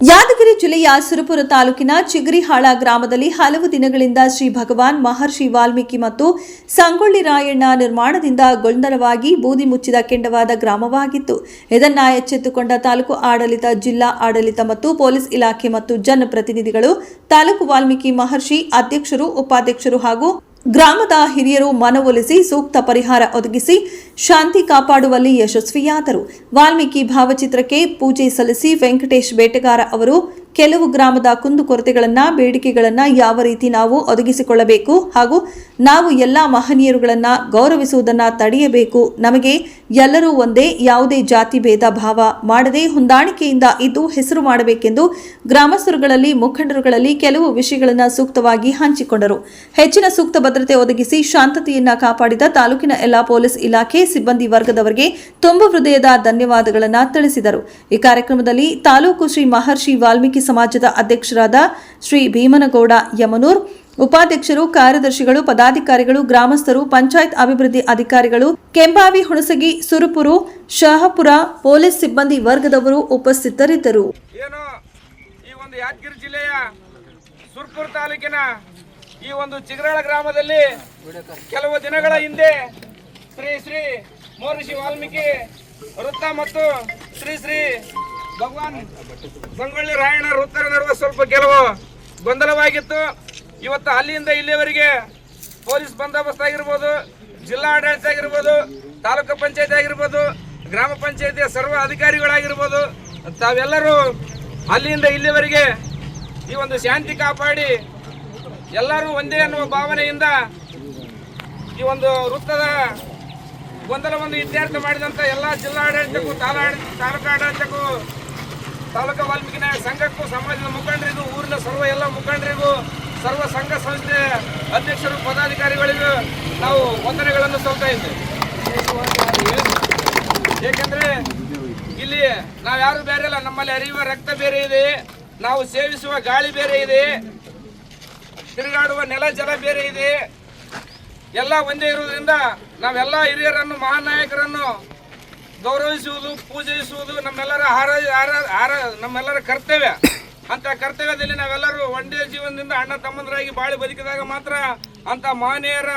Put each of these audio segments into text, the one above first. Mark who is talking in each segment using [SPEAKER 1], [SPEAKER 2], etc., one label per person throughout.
[SPEAKER 1] ಯಾದಗಿರಿ ಜಿಲ್ಲೆಯ ಸುರಪುರ ತಾಲೂಕಿನ ಚಿಗರಿಹಾಳ ಗ್ರಾಮದಲ್ಲಿ ಹಲವು ದಿನಗಳಿಂದ ಶ್ರೀ ಭಗವಾನ್ ಮಹರ್ಷಿ ವಾಲ್ಮೀಕಿ ಮತ್ತು ಸಂಗೊಳ್ಳಿ ರಾಯಣ್ಣ ನಿರ್ಮಾಣದಿಂದ ಗೊಂದಲವಾಗಿ ಬೂದಿ ಮುಚ್ಚಿದ ಕೆಂಡವಾದ ಗ್ರಾಮವಾಗಿತ್ತು. ಇದನ್ನ ಎಚ್ಚೆತ್ತುಕೊಂಡ ತಾಲೂಕು ಆಡಳಿತ, ಜಿಲ್ಲಾ ಆಡಳಿತ ಮತ್ತು ಪೊಲೀಸ್ ಇಲಾಖೆ ಮತ್ತು ಜನಪ್ರತಿನಿಧಿಗಳು ತಾಲೂಕು ವಾಲ್ಮೀಕಿ ಮಹರ್ಷಿ ಅಧ್ಯಕ್ಷರು, ಉಪಾಧ್ಯಕ್ಷರು ಹಾಗೂ ಗ್ರಾಮದ ಹಿರಿಯರು ಮನವೊಲಿಸಿ ಸೂಕ್ತ ಪರಿಹಾರ ಒದಗಿಸಿ ಶಾಂತಿ ಕಾಪಾಡುವಲ್ಲಿ ಯಶಸ್ವಿಯಾದರು. ವಾಲ್ಮೀಕಿ ಭಾವಚಿತ್ರಕ್ಕೆ ಪೂಜೆ ಸಲ್ಲಿಸಿ ವೆಂಕಟೇಶ್ ಬೇಟೆಗಾರ ಅವರು ಕೆಲವು ಗ್ರಾಮದ ಕುಂದುಕೊರತೆಗಳನ್ನು ಬೇಡಿಕೆಗಳನ್ನ ಯಾವ ರೀತಿ ನಾವು ಒದಗಿಸಿಕೊಳ್ಳಬೇಕು ಹಾಗೂ ನಾವು ಎಲ್ಲ ಮಹನೀಯರುಗಳನ್ನ ಗೌರವಿಸುವುದನ್ನ ತಡೆಯಬೇಕು, ನಮಗೆ ಎಲ್ಲರೂ ಒಂದೇ ಯಾವುದೇ ಜಾತಿ ಭೇದ ಭಾವ ಮಾಡದೆ ಹೊಂದಾಣಿಕೆಯಿಂದ ಇದ್ದು ಹೆಸರು ಮಾಡಬೇಕೆಂದು ಗ್ರಾಮಸ್ಥರುಗಳಲ್ಲಿ, ಮುಖಂಡರುಗಳಲ್ಲಿ ಕೆಲವು ವಿಷಯಗಳನ್ನು ಸೂಕ್ತವಾಗಿ ಹಂಚಿಕೊಂಡರು. ಹೆಚ್ಚಿನ ಸೂಕ್ತ ಭದ್ರತೆ ಒದಗಿಸಿ ಶಾಂತತೆಯನ್ನ ಕಾಪಾಡಿದ ತಾಲೂಕಿನ ಎಲ್ಲಾ ಪೊಲೀಸ್ ಇಲಾಖೆ ಸಿಬ್ಬಂದಿ ವರ್ಗದವರಿಗೆ ತುಂಬ ಹೃದಯದ ಧನ್ಯವಾದಗಳನ್ನು ತಿಳಿಸಿದರು. ಈ ಕಾರ್ಯಕ್ರಮದಲ್ಲಿ ತಾಲೂಕು ಶ್ರೀ ಮಹರ್ಷಿ ವಾಲ್ಮೀಕಿ ಸಮಾಜದ ಅಧ್ಯಕ್ಷರಾದ ಶ್ರೀ ಭೀಮನಗೌಡ ಯಮನೂರ್, ಉಪಾಧ್ಯಕ್ಷರು, ಕಾರ್ಯದರ್ಶಿಗಳು, ಪದಾಧಿಕಾರಿಗಳು, ಗ್ರಾಮಸ್ಥರು, ಪಂಚಾಯತ್ ಅಭಿವೃದ್ಧಿ ಅಧಿಕಾರಿಗಳು, ಕೆಂಬಾವಿ, ಹುಣಸಗಿ, ಸುರಪುರು, ಶಾಹಪುರ ಪೊಲೀಸ್ ಸಿಬ್ಬಂದಿ ವರ್ಗದವರು ಉಪಸ್ಥಿತರಿದ್ದರು.
[SPEAKER 2] ಈ ಒಂದು ಯಾದಗಿರಿ ಜಿಲ್ಲೆಯ ಸುರ್ಪುರ ತಾಲೂಕಿನ ಈ ಒಂದು ಚಿಗರಾಳ ಗ್ರಾಮದಲ್ಲಿ ಕೆಲವು ದಿನಗಳ ಹಿಂದೆ ಶ್ರೀ ಶ್ರೀ ಮಹರ್ಷಿ ವಾಲ್ಮೀಕಿ ವೃತ್ತ ಮತ್ತು ಶ್ರೀ ಶ್ರೀ ಭಗವಾನ್ ಸಂಗೊಳ್ಳಿ ರಾಯಣ್ಣ ಉತ್ತರ ನಡುವೆ ಸ್ವಲ್ಪ ಕೆಲವು ಗೊಂದಲವಾಗಿತ್ತು. ಇವತ್ತು ಅಲ್ಲಿಂದ ಇಲ್ಲಿಯವರೆಗೆ ಪೊಲೀಸ್ ಬಂದೋಬಸ್ತ್ ಆಗಿರ್ಬೋದು ಜಿಲ್ಲಾ ಆಡಳಿತ ಆಗಿರ್ಬೋದು, ತಾಲೂಕು ಪಂಚಾಯತ್ ಆಗಿರ್ಬೋದು, ಗ್ರಾಮ ಪಂಚಾಯತಿಯ ಸರ್ವ ಅಧಿಕಾರಿಗಳಾಗಿರ್ಬೋದು, ತಾವೆಲ್ಲರೂ ಅಲ್ಲಿಂದ ಇಲ್ಲಿವರೆಗೆ ಈ ಒಂದು ಶಾಂತಿ ಕಾಪಾಡಿ ಎಲ್ಲರೂ ಒಂದೇ ಅನ್ನುವ ಭಾವನೆಯಿಂದ ಈ ಒಂದು ವೃತ್ತದ ಗೊಂದಲವನ್ನು ಇತ್ಯರ್ಥ ಮಾಡಿದಂಥ ಎಲ್ಲ ಜಿಲ್ಲಾಡಳಿತಕ್ಕೂ ತಾಲೂಕು ಆಡಳಿತಕ್ಕೂ ತಾಲೂಕು ವಾಲ್ಮೀಕಿ ನಾಯಕ ಸಂಘಕ್ಕೂ ಸಮಾಜದ ಮುಖಂಡರಿಗೂ, ಊರಿನ ಸರ್ವ ಎಲ್ಲ ಮುಖಂಡರಿಗೂ, ಸರ್ವ ಸಂಘ ಸಂಸ್ಥೆ ಅಧ್ಯಕ್ಷರು, ಪದಾಧಿಕಾರಿಗಳಿಗೂ ನಾವು ವಂದನೆಗಳನ್ನು ಸಲ್ತಾ ಇದ್ದೇವೆ. ಏಕೆಂದ್ರೆ ಇಲ್ಲಿ ನಾವು ಯಾರು ಬೇರೆ ಇಲ್ಲ, ನಮ್ಮಲ್ಲಿ ಹರಿಯುವ ರಕ್ತ ಬೇರೆ ಇದೆ, ನಾವು ಸೇವಿಸುವ ಗಾಳಿ ಬೇರೆ ಇದೆ, ತಿರುಗಾಡುವ ನೆಲ, ಜಲ ಬೇರೆ ಇದೆ. ಎಲ್ಲ ಒಂದೇ ಇರುವುದರಿಂದ ನಾವೆಲ್ಲ ಹಿರಿಯರನ್ನು ಮಹಾನಾಯಕರನ್ನು ಗೌರವಿಸುವುದು, ಪೂಜಿಸುವುದು ನಮ್ಮೆಲ್ಲರ ಆರ- ಆರ ನಮ್ಮೆಲ್ಲರ ಕರ್ತವ್ಯ. ಅಂತ ಕರ್ತವ್ಯದಲ್ಲಿ ನಾವೆಲ್ಲರೂ ಒಂದೇ ಜೀವನದಿಂದ ಅಣ್ಣ ತಮ್ಮಂದರಾಗಿ ಬಾಳಿ ಬದುಕಿದಾಗ ಮಾತ್ರ ಅಂತ ಮಹನೀಯರ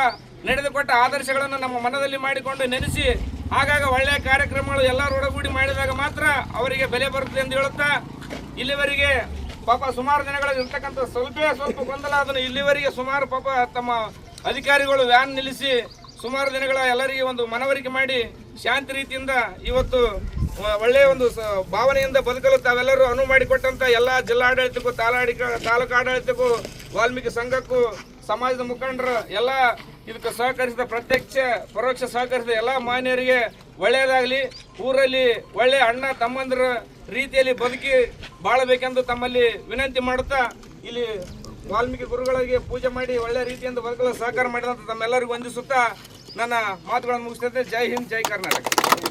[SPEAKER 2] ನಡೆದುಕೊಟ್ಟ ಆದರ್ಶಗಳನ್ನು ನಮ್ಮ ಮನದಲ್ಲಿ ಮಾಡಿಕೊಂಡು ನೆನೆಸಿ, ಆಗಾಗ ಒಳ್ಳೆಯ ಕಾರ್ಯಕ್ರಮಗಳು ಎಲ್ಲರೂ ಒಡಗೂಡಿ ಮಾಡಿದಾಗ ಮಾತ್ರ ಅವರಿಗೆ ಬೆಲೆ ಬರುತ್ತೆ ಎಂದು ಹೇಳುತ್ತಾ, ಇಲ್ಲಿವರೆಗೆ ಪಾಪ ಸುಮಾರು ದಿನಗಳಲ್ಲಿ ಇರ್ತಕ್ಕಂಥ ಸ್ವಲ್ಪ ಸ್ವಲ್ಪ ಗೊಂದಲ ಅದನ್ನು ಇಲ್ಲಿವರೆಗೆ ಸುಮಾರು ಪಾಪ ತಮ್ಮ ಅಧಿಕಾರಿಗಳು ವ್ಯಾನ್ ನಿಲ್ಲಿಸಿ ಸುಮಾರು ದಿನಗಳ ಎಲ್ಲರಿಗೆ ಒಂದು ಮನವರಿಕೆ ಮಾಡಿ ಶಾಂತಿ ರೀತಿಯಿಂದ ಇವತ್ತು ಒಳ್ಳೆಯ ಒಂದು ಭಾವನೆಯಿಂದ ಬದುಕಲು ತಾವೆಲ್ಲರೂ ಅನುವು ಮಾಡಿಕೊಟ್ಟಂಥ ಎಲ್ಲ ಜಿಲ್ಲಾಡಳಿತಕ್ಕೂ ತಾಲಾಡಿಕ ತಾಲೂಕು ಆಡಳಿತಕ್ಕೂ, ವಾಲ್ಮೀಕಿ ಸಂಘಕ್ಕೂ, ಸಮಾಜದ ಮುಖಂಡರು ಎಲ್ಲ ಇದಕ್ಕೆ ಸಹಕರಿಸಿದ ಪ್ರತ್ಯಕ್ಷ, ಪರೋಕ್ಷ ಸಹಕರಿಸಿದ ಎಲ್ಲ ಮಾನ್ಯರಿಗೆ ಒಳ್ಳೆಯದಾಗಲಿ. ಊರಲ್ಲಿ ಒಳ್ಳೆಯ ಅಣ್ಣ ತಮ್ಮಂದಿರ ರೀತಿಯಲ್ಲಿ ಬದುಕಿ ಬಾಳಬೇಕೆಂದು ತಮ್ಮಲ್ಲಿ ವಿನಂತಿ ಮಾಡುತ್ತಾ ಇಲ್ಲಿ ವಾಲ್ಮೀಕಿ ಗುರುಗಳಿಗೆ ಪೂಜೆ ಮಾಡಿ ಒಳ್ಳೆ ರೀತಿಯಿಂದ ಬದುಕಲು ಸಹಕಾರ ಮಾಡಿದಂತ ತಮ್ಮೆಲ್ಲರಿಗೂ ವಂದಿಸುತ್ತಾ ನನ್ನ ಮಾತುಗಳನ್ನು ಮುಗಿಸ್ತೇನೆ. ಜೈ ಹಿಂದ್, ಜೈ ಕರ್ನಾಟಕ.